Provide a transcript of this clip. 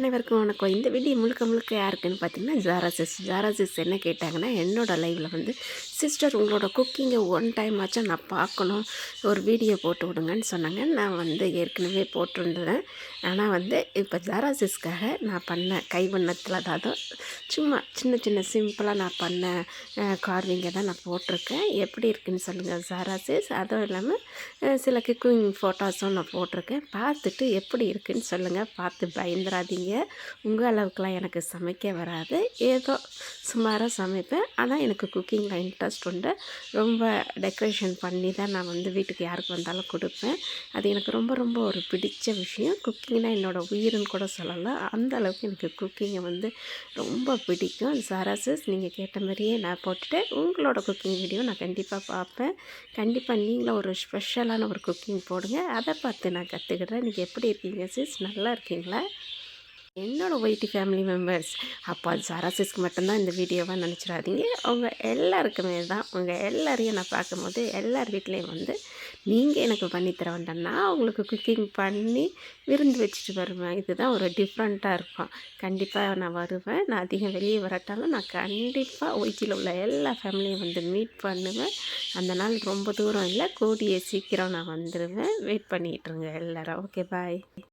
அனைவருக்கும் வணக்கம். இந்த வீடியோ முழுக்க முழுக்க யாருக்குன்னு பார்த்தீங்கன்னா ஜாரா சிஸ். ஜாரா சிஸ் என்ன கேட்டாங்கன்னா என்னோட லைவில் வந்து சிஸ்டர் உங்களோட குக்கிங்கை ஒன் டைம் ஆச்சும் நான் பார்க்கணும். ஒரு வீடியோ போட்டு விடுங்கன்னு சொன்னாங்க. நான் வந்து ஏற்கனவே போட்டிருந்தேன். ஆனால் வந்து இப்போ ஜாரா சிஸ்க்காக நான் பண்ண கைவண்ணத்தில் அதாவது சும்மா சின்ன சின்ன சிம்பிளாக நான் பண்ண கார்விங்கை தான் நான் போட்டிருக்கேன். எப்படி இருக்குன்னு சொல்லுங்கள் ஜாரா அதுவும் இல்லாமல் சில குக்கிங் ஃபோட்டோஸும் நான் போட்டிருக்கேன். பார்த்துட்டு எப்படி இருக்குன்னு சொல்லுங்கள் பார்த்து பயந்துடாதீங்க. உங்கள் அளவுக்குலாம் எனக்கு சமைக்க வராது. ஏதோ சுமாராக சமைப்பேன். ஆனால் எனக்கு குக்கிங்கில் இன்ட்ரெஸ்ட் உண்டு. ரொம்ப டெக்கரேஷன் பண்ணி தான் நான் வந்து வீட்டுக்கு யாருக்கு வந்தாலும் கொடுப்பேன். அது எனக்கு ரொம்ப ரொம்ப ஒரு பிடிச்ச விஷயம். குக்கிங்னால் என்னோடய உயிர்னு கூட சொல்லலாம். அந்த அளவுக்கு எனக்கு குக்கிங்கை வந்து ரொம்ப ரொம்ப பிடிக்கும். சரசஸ் நீங்கள் கேட்ட மாதிரியே நான் போட்டுட்டு உங்களோட குக்கிங் வீடியோ நான் கண்டிப்பாக பார்ப்பேன். கண்டிப்பாக நீங்களும் ஒரு ஸ்பெஷலான ஒரு குக்கிங் போடுங்க. அதை பார்த்து நான் கற்றுக்கிட்டேன் நீங்கள் எப்படி இருக்கீங்க சிஸ் நல்லா இருக்கீங்களா? என்னோடய ஒயிட்டி ஃபேமிலி மெம்பர்ஸ். அப்போ சரசிஸ்க்கு மட்டும்தான் இந்த வீடியோவாக நினச்சிடாதீங்க. அவங்க எல்லாருக்குமே தான் உங்கள் எல்லாரையும் நான் பார்க்கும்போது எல்லார் வீட்லேயும் வந்து நீங்கள் எனக்கு பண்ணித்தர வேண்டாம். நான் உங்களுக்கு குக்கிங் பண்ணி விருந்து வச்சுட்டு வருவேன். இதுதான் ஒரு டிஃப்ரெண்ட்டாக இருக்கும். கண்டிப்பாக நான் வருவேன். நான் அதிகம் வெளியே வரட்டாலும் நான் கண்டிப்பாக ஒயிட்டியில் உள்ள எல்லா ஃபேமிலியும் வந்து மீட் பண்ணுவேன். அந்த நாள் ரொம்ப தூரம் இல்லை. கூடிய சீக்கிரம் நான் வந்துடுவேன் வெயிட் பண்ணிகிட்ருங்க எல்லோரும். Okay bye